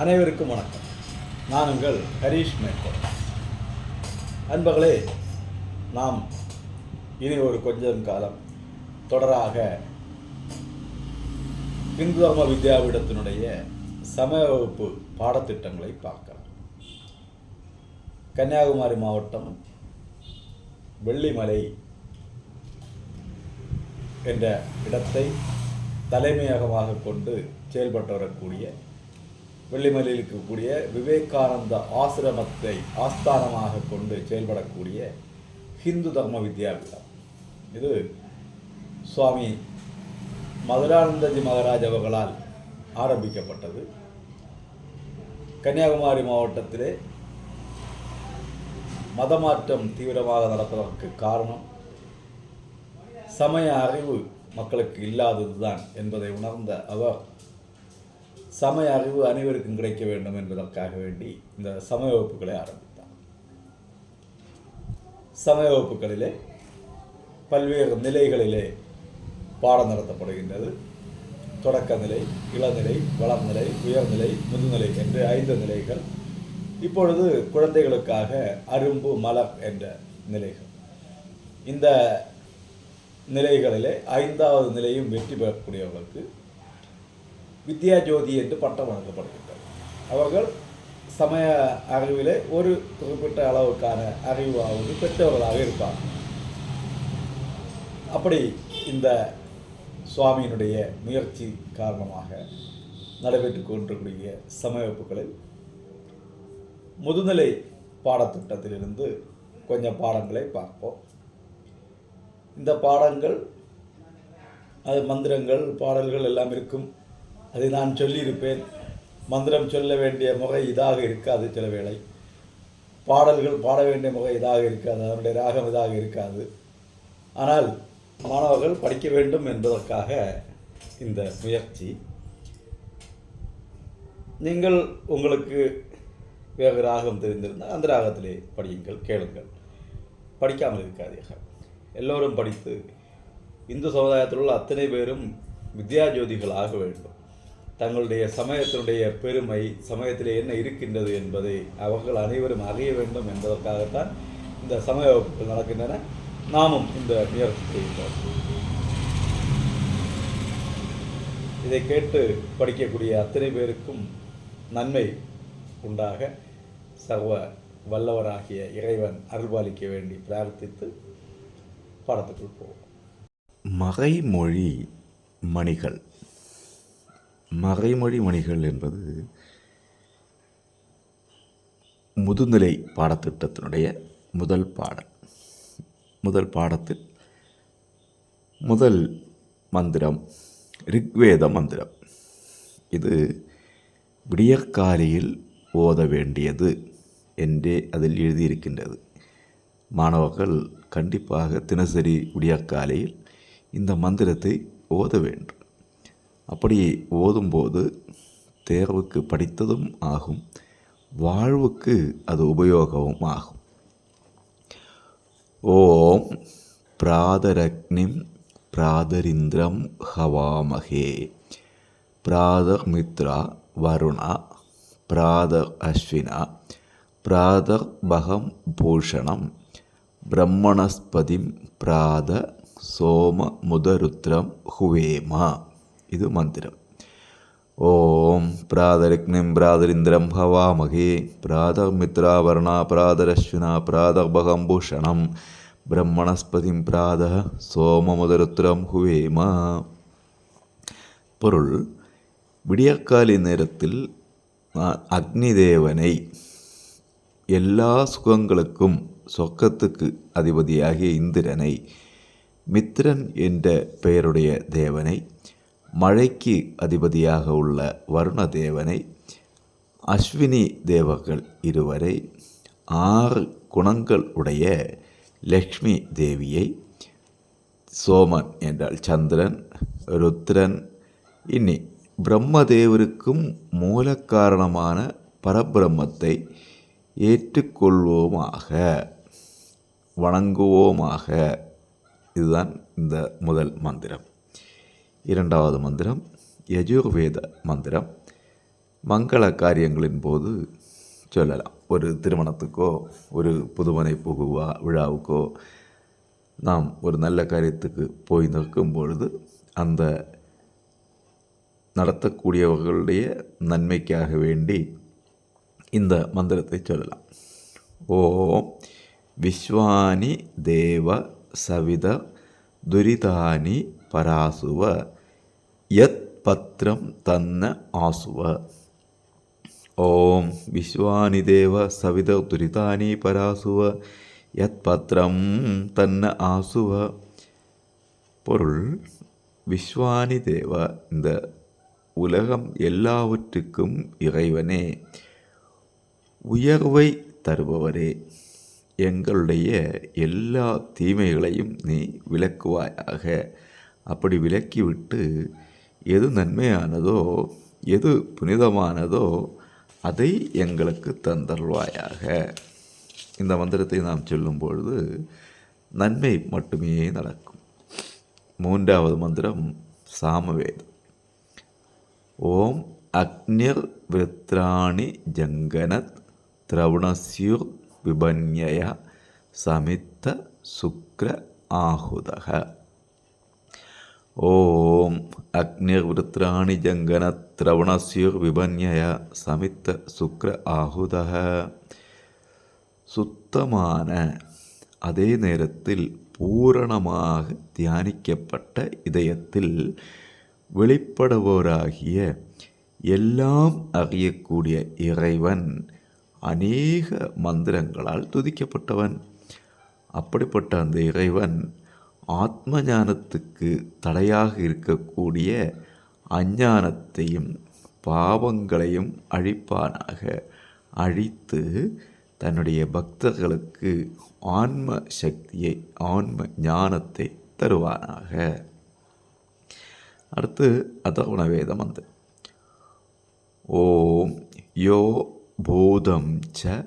அனைவருக்கும் வணக்கம். நான் உங்கள் ஹரீஷ் மேக்கர் அன்பர்களே நாம் இனி ஒரு கொஞ்சம் காலம் தொடராக இந்து தர்ம வித்யாபீடத்தினுடைய சமய வகுப்பு பாடத்திட்டங்களை பார்க்கலாம். கன்னியாகுமரி மாவட்டம் வெள்ளிமலை என்ற இடத்தை தலைமையகமாக கொண்டு செயல்பட்டு வரக்கூடிய வெள்ளிமலையில் இருக்கக்கூடிய விவேகானந்த ஆசிரமத்தை ஆஸ்தானமாக கொண்டு செயல்படக்கூடிய ஹிந்து தர்ம வித்யாபீடம் இது சுவாமி மதுரானந்தஜி மகாராஜ் அவர்களால் ஆரம்பிக்கப்பட்டது. கன்னியாகுமரி மாவட்டத்திலே மதமாற்றம் தீவிரமாக நடப்பதற்கு காரணம் சமய அறிவு மக்களுக்கு இல்லாததுதான் என்பதை உணர்ந்த அவர் சமய அறிவு அனைவருக்கும் கிடைக்க வேண்டும் என்பதற்காக வேண்டி இந்த சமய வகுப்புகளை ஆரம்பித்தார். சமய வகுப்புகளிலே பல்வேறு நிலைகளிலே பாடம் நடத்தப்படுகின்றது. தொடக்க நிலை இளநிலை வளர்நிலை உயர்நிலை முதுநிலை என்று ஐந்து நிலைகள். இப்பொழுது குழந்தைகளுக்காக அரும்பு மலர் என்ற நிலைகள். இந்த நிலைகளிலே ஐந்தாவது நிலையும் வெற்றி பெறக்கூடியவர்களுக்கு வித்யா ஜோதி என்று பட்டம் வழங்கப்படுகின்றது அவர்கள் சமய அறிவிலே ஒரு குறிப்பிட்ட அளவுக்கான அறிவாவது பெற்றவர்களாக இருப்பார் அப்படி இந்த சுவாமியினுடைய முயற்சி காரணமாக நடைபெற்று கொண்டிருக்கூடிய சமய முதுநிலை பாடத்திட்டத்திலிருந்து கொஞ்சம் பாடங்களை பார்ப்போம். இந்த பாடங்கள் அது மந்திரங்கள் பாடல்கள் எல்லாம் இருக்கும் அதை நான் சொல்லியிருப்பேன். மந்திரம் சொல்ல வேண்டிய முகை இதாக இருக்காது சில வேளை. பாடல்கள் பாட வேண்டிய முகை இதாக இருக்காது. அதனுடைய ராகம் இதாக இருக்காது. ஆனால் மாணவர்கள் படிக்க வேண்டும் என்பதற்காக இந்த முயற்சி. நீங்கள் உங்களுக்கு வேறு ராகம் தெரிந்திருந்தால் அந்த ராகத்திலே படியுங்கள் கேளுங்கள். படிக்காமல் இருக்காதீர்கள். எல்லோரும் படித்து இந்து சமுதாயத்தில் உள்ள அத்தனை பேரும் வித்யாஜோதிகள் ஆக வேண்டும். தங்களுடைய சமயத்தினுடைய பெருமை சமயத்தில் என்ன இருக்கின்றது என்பதை அவர்கள் அனைவரும் அறிய வேண்டும் என்பதற்காகத்தான் இந்த சமய வகுப்புகள் நடக்கின்றன. நாமும் இந்த முயற்சி செய்கின்றோம். இதை கேட்டு படிக்கக்கூடிய அத்தனை பேருக்கும் நன்மை உண்டாக சர்வ வல்லவராகிய இறைவன் அருள்பாலிக்க வேண்டி பிரார்த்தித்து பாடத்துக்குள் போவோம். மறைமொழி மணிகள். மறைமொழி மணிகள் என்பது முதுநிலை பாடத்திட்டத்தினுடைய முதல் பாடல். முதல் பாடத்தில் முதல் மந்திரம் ரிக்வேத மந்திரம். இது விடியற்காலையில் ஓத வேண்டியது என்றே அதில் எழுதியிருக்கின்றது. மாணவர்கள் கண்டிப்பாக தினசரி விடியற்காலையில் இந்த மந்திரத்தை ஓத வேண்டும். அப்படி ஓதும்போது தேர்வுக்கு படித்ததும் ஆகும் வாழ்வுக்கு அது உபயோகமும் ஆகும். ஓம் பிராதரக்னிம் பிராதரிந்திரம் ஹவாமகே பிராதமித்ரா வருணா பிராதர் அஸ்வினா பிராதர் பகம் பூஷணம் பிரம்மணஸ்பதிம் பிராத சோம முதருத்ரம் ஹுவேமா. இது மந்திரம். ஓம் பிராதரிக்னிம் பிராதரிந்திரம் ஹவாமகே பிராதமித்ராவர்ணா பிராதரஸ்வினா பிராதபகம் பூஷணம் பிரம்மணஸ்பதிம் பிராத சோம முதருத்திரம் ஹுவேமா. பொருள் விடியற்காலை நேரத்தில் நான் அக்னி தேவனை எல்லா சுகங்களுக்கும் சொக்கத்துக்கு அதிபதியாகிய இந்திரனை மித்திரன் என்ற பெயருடைய தேவனை மழைக்கு அதிபதியாக உள்ள வருண தேவனை அஸ்வினி தேவர்கள் இருவரை ஆறு குணங்கள் உடைய லக்ஷ்மி தேவியை சோமன் என்றால் சந்திரன் ருத்ரன் இனி பிரம்மதேவருக்கும் மூல காரணமான பரபிரம்மத்தை ஏற்றுக்கொள்வோமாக வணங்குவோமாக. இதுதான் இந்த முதல் மந்திரம். இரண்டாவது மந்திரம் யஜுர்வேத மந்திரம். மங்கள காரியங்களின் போது சொல்லலாம். ஒரு திருமணத்துக்கோ ஒரு புதுமனை புகுவா விழாவுக்கோ நாம் ஒரு நல்ல காரியத்துக்கு போய் நிற்கும் பொழுது அந்த நடத்தக்கூடியவர்களுடைய நன்மைக்காக வேண்டி இந்த மந்திரத்தை சொல்லலாம். ஓம் விஸ்வானி தேவ சவித துரிதானி பராசுவ யத் பத்ரம் தன்ன ஆசுவ. ஓம் விஸ்வானி தேவ சவித துரிதானி பராசுவ யத் பத்ரம் தன்ன ஆசுவ. பொருள் விஸ்வானி தேவ இந்த உலகம் எல்லாவற்றுக்கும் இறைவனே. உயர்வை தருபவரே எங்களுடைய எல்லா தீமைகளையும் நீ விளக்குவாயாக. அப்படி விலக்கிவிட்டு எது நன்மையானதோ எது புனிதமானதோ அதை எங்களுக்கு தந்தருள்வாயாக. இந்த மந்திரத்தை நாம் சொல்லும் பொழுது நன்மை மட்டுமே நடக்கும். மூன்றாவது மந்திரம் சாமவேதம். ஓம் அக்னிர் வித்ராணி ஜங்கனத் திரவணஸ்யுர் விபன்யய சமித்த சுக்ர ஆகுதக ஓம் அக்னிர் விருத்ராணி ஜங்கன திரவணஸ்யுர் விபன்யய சமித்த சுக்ர ஆகுதக சுத்தமான அதே நேரத்தில் பூரணமாக தியானிக்கப்பட்ட இதயத்தில் வெளிப்படுவோராகிய எல்லாம் அறியக்கூடிய இறைவன் அநேக மந்திரங்களால் துதிக்கப்பட்டவன். அப்படிப்பட்ட அந்த இறைவன் ஆத்ம ஞானத்துக்கு தடையாக இருக்கக்கூடிய அஞ்ஞானத்தையும் பாவங்களையும் அழிப்பானாக அழித்து தன்னுடைய பக்தர்களுக்கு ஆன்ம சக்தியை ஆன்ம ஞானத்தை தருவானாக. அடுத்து அதர்வண வேத மந்திரம் ஓம் யோ பூதம் ச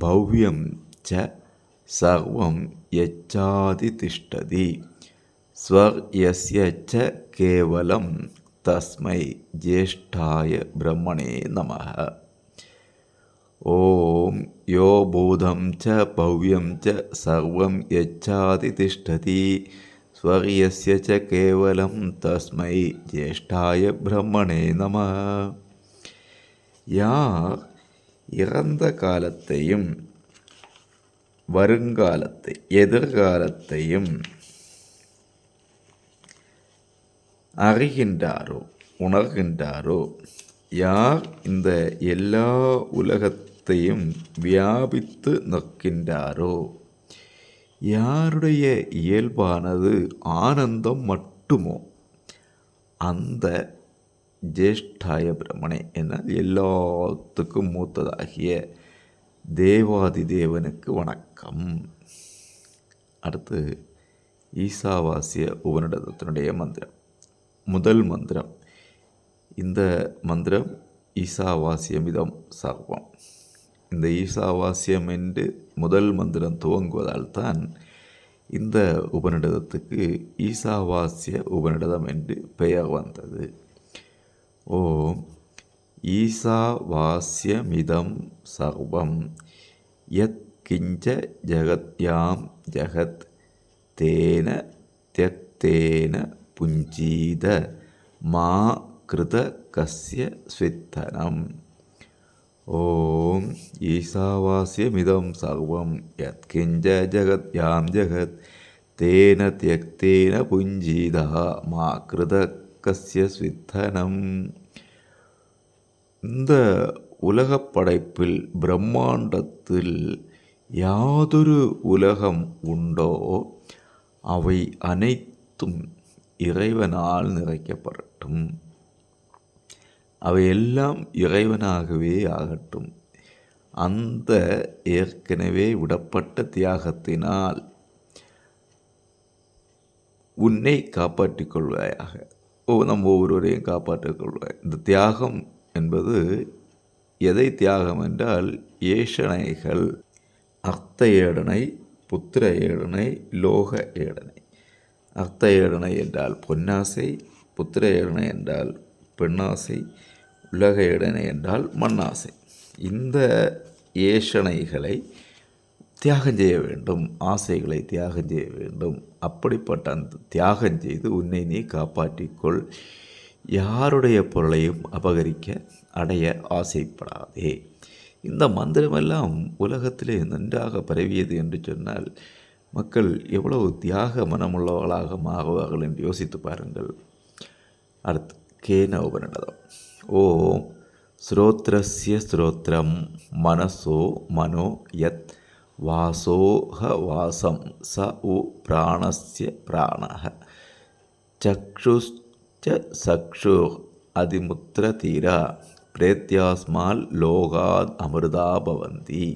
பவ்யம் ச சர்வம் யச்சாதி திஷ்டதி ஸ்வர்யஸ்ய ச கேவலம் தஸ்மை ஜேஷ்டாய பிரம்மணே நமः ஓம் யோ பூதம் ச பவ்யம் ச சர்வம் யச்சாதி திஷ்டதி ஸ்வர்யஸ்ய ச கேவலம் தஸ்மை ஜேஷ்டாய பிரம்மணே நம யார் இறந்த காலத்தையும் வருங்காலத்தை எதிர்காலத்தையும் அறிகின்றாரோ உணர்கின்றாரோ யார் இந்த எல்லா உலகத்தையும் வியாபித்து நிற்கின்றாரோ யாருடைய இயல்பானது ஆனந்தம் மட்டுமோ அந்த ஜேஷ்டாய பிரமணே என்னால் எல்லாத்துக்கும் மூத்ததாகிய தேவாதி தேவனுக்கு வணக்கம். அடுத்து ஈசாவாசிய உபனிடத்தினுடைய மந்திரம். முதல் மந்திரம். இந்த மந்திரம் ஈசாவாசியமிதம் சர்வம் இந்த ஈசாவாசியம் என்று முதல் மந்திரம் துவங்குவதால் தான் இந்த உபநிடதத்துக்கு ஈசாவாசிய உபநிடதம் என்று பெயர் வந்தது. ஓம் ഈശാവാസ്യമിതം സർവം. യത്കിഞ്ച ജഗത്യാം ജഗത് തേന ത്യക്തേന പുഞ്ചീത മാ കൃതകസ്യ സ്വിത്തനം. ഓം ഈശാവാസ്യമിതം സർവം. യത്കിഞ്ച ജഗത്യാം ജഗത് തേന ത്യക്തേന പുഞ്ചീത മാ കൃതകസ്യ സ്വിത്തനം. இந்த உலக படைப்பில் பிரம்மாண்டத்தில் யாதொரு உலகம் உண்டோ அவை அனைத்தும் இறைவனால் நிறைக்கப்படட்டும். அவையெல்லாம் இறைவனாகவே ஆகட்டும். அந்த ஏற்கனவே விடப்பட்ட தியாகத்தினால் உன்னை காப்பாற்றிக் கொள்வாயாக. ஓ நம்ம ஒவ்வொருவரையும் காப்பாற்றிக் கொள்வாய். இந்த தியாகம் என்பது எதை தியாகம் என்றால் ஏஷணைகள் அர்த்த ஏடனை புத்திர ஏடனை லோக ஏடனை. அர்த்த ஏடனை என்றால் பொன்னாசை புத்திர ஏடனை என்றால் பெண்ணாசை உலக ஏடனை என்றால் மண்ணாசை. இந்த ஏஷணைகளை தியாகம் செய்ய வேண்டும் ஆசைகளை தியாகம் செய்ய வேண்டும். அப்படிப்பட்ட அந்த தியாகம் செய்து உன்னை நீ காப்பாற்றிக்கொள். யாருடைய பொருளையும் அபகரிக்க அடைய ஆசைப்படாதே. இந்த மந்திரமெல்லாம் உலகத்திலே நன்றாக பரவியது என்று சொன்னால் மக்கள் எவ்வளவு தியாக மனமுள்ளவர்களாக மாறுவார்கள் என்று யோசித்து பாருங்கள். அடுத்து கேன உபநிடதம். ஓம் ஸ்ரோத்ரஸ்ய ஸ்ரோத்ரம் மனசோ மனோ யத் வாசோஹ வாசம் ச உ பிராணஸ்ய ச சக்ஷு அதிமுத்திர தீரா பிரேத்தியாஸ்மால் லோகாத் அமிர்தா பவந்தி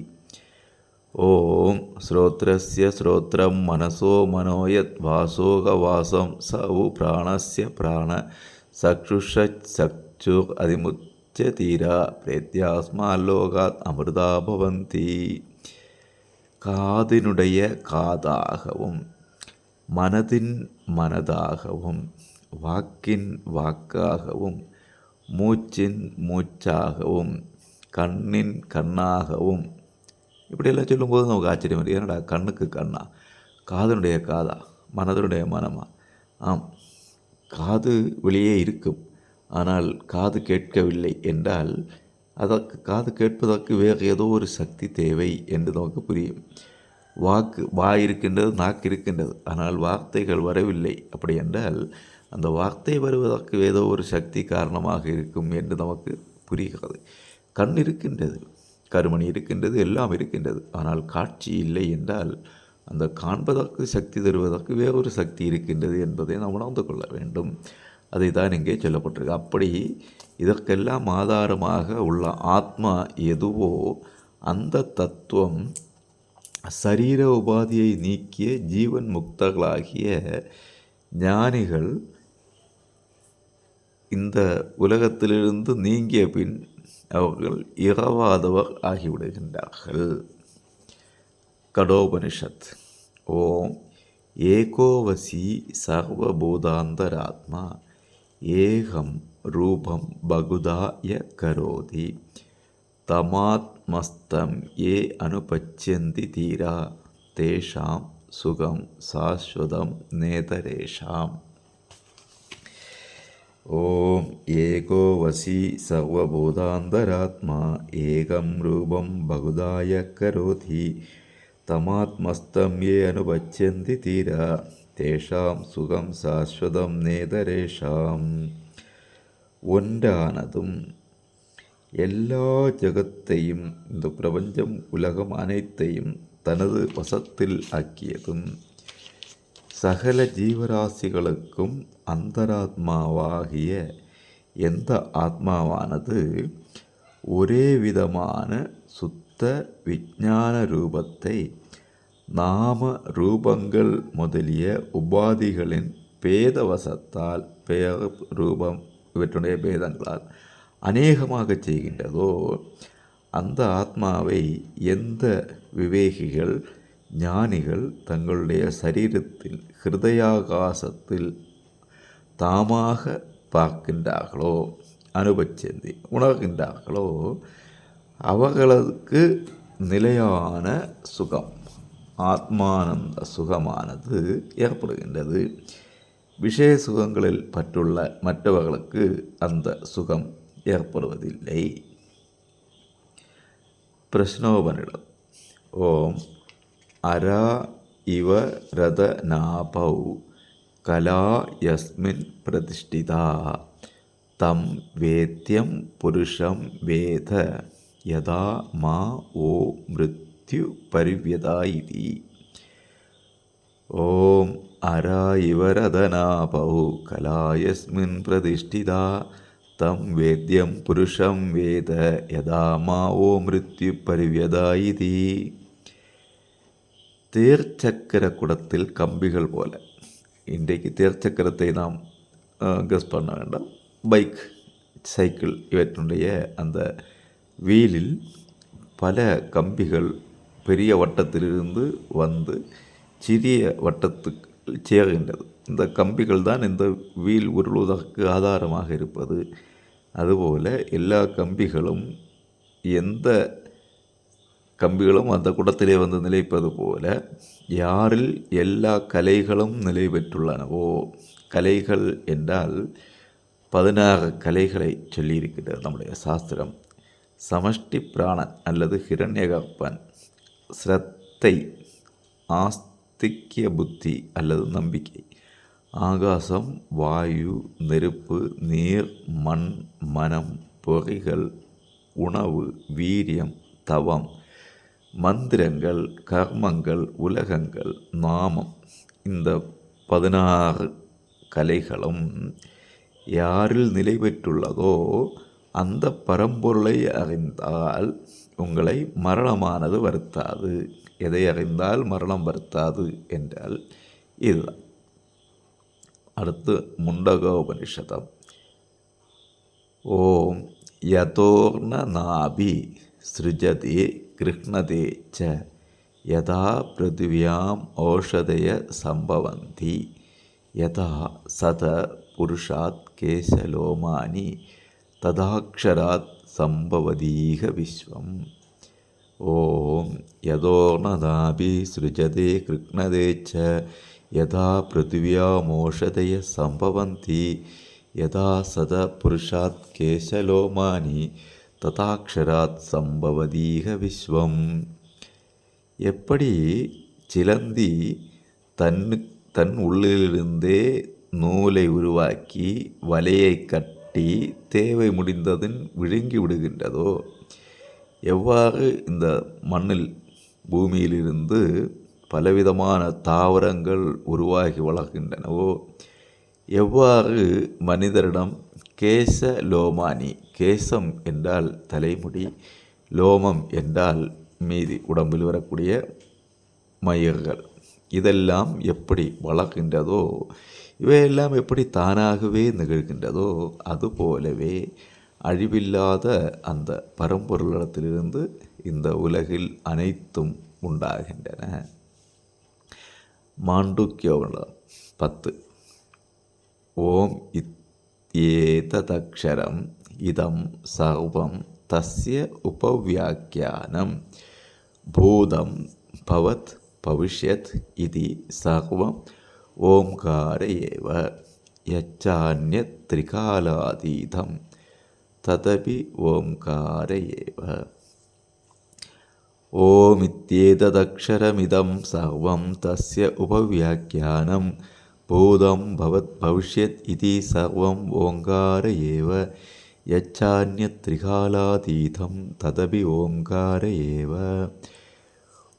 ஓம் ஸ்ரோத்ரஸ்ய ஸ்ரோத்ரம் மனசோ மனோயத் வாசோக வாசம் சவு பிராணஸ்ய பிராண சக்ஷுஷத் சக்ஷு அதிமுச்ச தீரா பிரேத்தியாஸ்மாலோகாத் அமிர்தா பவந்தி காதினுடைய காதாகவும் மனதின் மனதாகவும் வாக்கின் வாக்காகவும் மூச்சின் மூச்சாகவும் கண்ணின் கண்ணாகவும். இப்படியெல்லாம் சொல்லும்போது நமக்கு ஆச்சரியம் இருக்குது ஏன்னடா கண்ணுக்கு கண்ணா? காதனுடைய காதா? மனதனுடைய மனமா? ஆம். காது வெளியே இருக்கும். ஆனால் காது கேட்கவில்லை என்றால் அதற்கு காது கேட்பதற்கு வேறு ஏதோ ஒரு சக்தி தேவை என்று நமக்கு புரியும். வாக்கு வாய் இருக்கின்றது நாக்கு இருக்கின்றது. ஆனால் வார்த்தைகள் வரவில்லை. அப்படி என்றால் அந்த வார்த்தை வருவதற்கு ஏதோ ஒரு சக்தி காரணமாக இருக்கும் என்று நமக்கு புரிகிறது. கண் இருக்கின்றது கருமணி இருக்கின்றது எல்லாம் இருக்கின்றது. ஆனால் காட்சி இல்லை என்றால் அந்த காண்பதற்கு சக்தி தருவதற்கு வேறொரு சக்தி இருக்கின்றது என்பதை நாம் உணர்ந்து கொள்ள வேண்டும். அதை தான் இங்கே சொல்லப்பட்டிருக்கு. அப்படி இதற்கெல்லாம் ஆதாரமாக உள்ள ஆத்மா எதுவோ அந்த தத்துவம் சரீர உபாதியை நீக்கிய ஜீவன் முக்தர்களாகிய ஞானிகள் இந்த உலகத்திலிருந்து நீங்கிய பின் அவர்கள் இரவாதவர் ஆகிவிடுகின்றார்கள். கடோபனிஷத். ஓம் ஏகோவசி சர்வபூதாந்தராத்மா ஏகம் ரூபம் பகுதாய கரோதி தமாத்மஸ்தம் ஏ அனுபச்சந்தி தீரா தேஷாம் சுகம் சாஸ்வதம் நேதரேஷாம். ഓം ഏകോ വസി സർവഭൂതാന്തരാത്മാ ഏകം രൂപം ബഹുദായ കരോതി തമാത്മസ്തം യേ അനുപച്ഛന്തി തീര. തേഷാം സുഖം ശാശ്വതം നേതരേഷാം. ഒന്റാനതും എല്ലാ ജഗത്തെയും ഇന്ന് പ്രപഞ്ചം ഉലകം അനൈത്തെയും തനത് വസത്തിൽ ആക്കിയതും സകല ജീവരാശികൾക്കും அந்தராத்மாவாகிய எந்த ஆத்மாவானது ஒரே விதமான சுத்த விஜான ரூபத்தை நாம ரூபங்கள் முதலிய உபாதிகளின் பேதவசத்தால் பேத ரூபம் இவற்றுடைய பேதங்களால் அநேகமாக செய்கின்றதோ அந்த ஆத்மாவை எந்த விவேகிகள் ஞானிகள் தங்களுடைய சரீரத்தில் ஹிருதயாகாசத்தில் தாமாக பார்க்கின்றார்களோ அனுபச்சந்தி உணர்கின்றார்களோ அவர்களுக்கு நிலையான சுகம் ஆத்மானந்த சுகமானது ஏற்படுகின்றது. விஷய சுகங்களில் பற்றுள்ள மற்றவர்களுக்கு அந்த சுகம் ஏற்படுவதில்லை. பிரஷ்னோபனிடம் ஓம் அரா இவ ரத நாபௌ കലാ യസ്മിൻ പ്രതിഷ്ഠിത. തം വേദ്യം പുരുഷം വേദ. യഥാ മാ ഓ മൃത്യു മൃത്യുപരിവ്യതായി ഓം അരായിവരതനാപൗ കലായസ്മിൻ പ്രതിഷ്ഠിത. തം വേദ്യം പുരുഷം വേദ. യഥാ മാ ഓ മൃത്യു മൃത്യുപരിവ്യതായി തീർച്ചക്കരക്കുടത്തിൽ കമ്പികൾ പോലെ. இன்றைக்கு தேர்ச்சக்கரத்தை நாம் கெஸ் பண்ண வேண்டாம். பைக் சைக்கிள் இவற்றுடைய அந்த வீலில் பல கம்பிகள் பெரிய வட்டத்திலிருந்து வந்து சிறிய வட்டத்துக்கு சேர்கின்றது. இந்த கம்பிகள் தான் இந்த வீல் உருளுவதற்கு ஆதாரமாக இருப்பது. அதுபோல் எல்லா கம்பிகளும் எந்த கம்பிகளும் அந்த குடத்திலே வந்து நிலைப்பது போல யாரில் எல்லா கலைகளும் நிலை பெற்றுள்ளனவோ கலைகள் என்றால் பதினாறு கலைகளை சொல்லியிருக்கிறது நம்முடைய சாஸ்திரம். சமஷ்டி பிராணன் அல்லது ஹிரண்யகப்பன் ஸ்ரத்தை ஆஸ்திக்ய புத்தி அல்லது நம்பிக்கை. ஆகாசம் வாயு நெருப்பு நீர் மண் மனம் பொறிகள் உணவு வீரியம் தவம் மந்திரங்கள் கர்மங்கள் உலகங்கள் நாமம் இந்த பதினாறு கலைகளும் யாரில் நிலை பெற்றுள்ளதோ அந்த பரம்பொருளை அறிந்தால் உங்களை மரணமானது வருத்தாது. எதை அறிந்தால் மரணம் வருத்தாது என்றால் இதுதான். அடுத்து முண்டகோபனிஷதம். ஓம் யதோர்ண நாபி சிருஜதி கிருஷ்ணதே ச யதா பிருத்திவியாம் ஓஷதய சம்பவந்தி யதா சத புருஷாத் கேசலோமானி ததாக்ஷராத் சம்பவதீக விஸ்வம் ஓம் யதோர்ணதாபி சிருஜதே கிருக்ணதே ச யதா பிருத்திவியாமோஷதய சம்பவந்தி யதா சத புருஷாத் கேசலோமானி ததாக்ஷராத் சம்பவதீக விஸ்வம். எப்படி சிலந்தி தன்னு தன் உள்ளிலிருந்தே நூலை உருவாக்கி வலையை கட்டி தேவை முடிந்ததும் விழுங்கி விடுகின்றதோ எவ்வாறு இந்த மண்ணில் பூமியிலிருந்து பலவிதமான தாவரங்கள் உருவாகி வளர்கின்றனவோ எவ்வாறு மனிதரிடம் கேச லோமானி கேசம் என்றால் தலைமுடி லோமம் என்றால் மீதி உடம்பில் வரக்கூடிய மயிர்கள். இதெல்லாம் எப்படி வளர்கின்றதோ இவையெல்லாம் எப்படி தானாகவே நிகழ்கின்றதோ அதுபோலவே அழிவில்லாத அந்த பரம்பொருளிடத்திலிருந்து இந்த உலகில் அனைத்தும் உண்டாகின்றன. மாண்டுக்கியோவளம் பத்து. ஓம் இத் இதம் சர்வம் தஸ்ய உபவியாக்கியானம் பூதம் பவத் பவிஷ்யத் இது சர்வம் ஓம்கார ஏவ யச்சான்யத் திரிகாலாதீதம் ததபி ஓம்கார ஏவ ஓமித்யேததக்ஷரமிதம் சர்வம் தஸ்ய உபவியாக்கியானம் பூதம் பவத் பவிஷ்யத் இது சர்வம் ஓங்கார ஏவ யச்சான்யத் திரிகாலாதீதம் ததபி ஓங்கார ஏவ.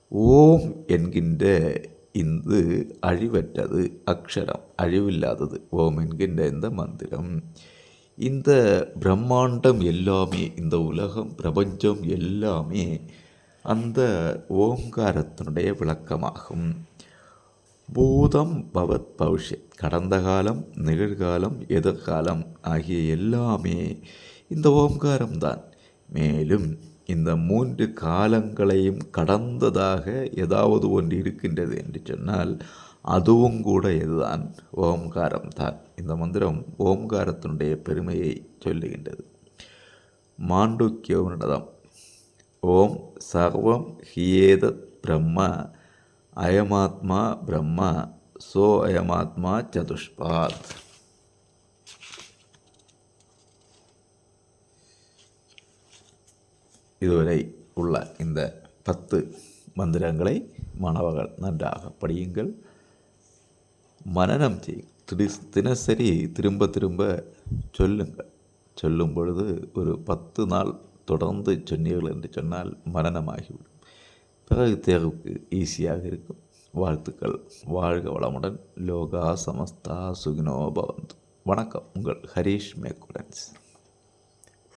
ஓம் என்கின்ற இந்த அழிவற்றது அக்ஷரம் அழிவில்லாதது ஓம் என்கின்ற இந்த மந்திரம். இந்த பிரம்மாண்டம் எல்லாமே இந்த உலகம் பிரபஞ்சம் எல்லாமே அந்த ஓங்காரத்தினுடைய விளக்கமாகும். பூதம் பவத் பவிஷ்யத் கடந்த காலம் நிகழ்காலம் எதிர்காலம் ஆகிய எல்லாமே இந்த ஓம்காரம்தான். மேலும் இந்த மூன்று காலங்களையும் கடந்ததாக ஏதாவது ஒன்று இருக்கின்றது என்று சொன்னால் அதுவும் கூட இதுதான் ஓம்காரம் தான் இந்த மந்திரம் ஓம்காரத்தினுடைய பெருமையை சொல்லுகின்றது. மாண்டுக்கியோனிடம் ஓம் சர்வம் ஹியேதத் பிரம்ம அயமாத்மா பிரம்மா சோ அயமாத்மா சதுஷ்பாத் இதுவரை உள்ள இந்த பத்து மந்திரங்களை மாணவர்கள் நன்றாக படியுங்கள். மனநம் செய்யும் திடி தினசரி திரும்ப திரும்ப சொல்லுங்கள். சொல்லும் பொழுது ஒரு பத்து நாள் தொடர்ந்து சொன்னீர்கள் என்று சொன்னால் மனநமாகிவிடும் பிறகு தேர்வுக்கு ஈஸியாக இருக்கும். வாழ்த்துக்கள். வாழ்க வளமுடன். லோகா சமஸ்தா சுகினோ பவந்து. வணக்கம். உங்கள் ஹரீஷ் மேக்குடன்ஸ்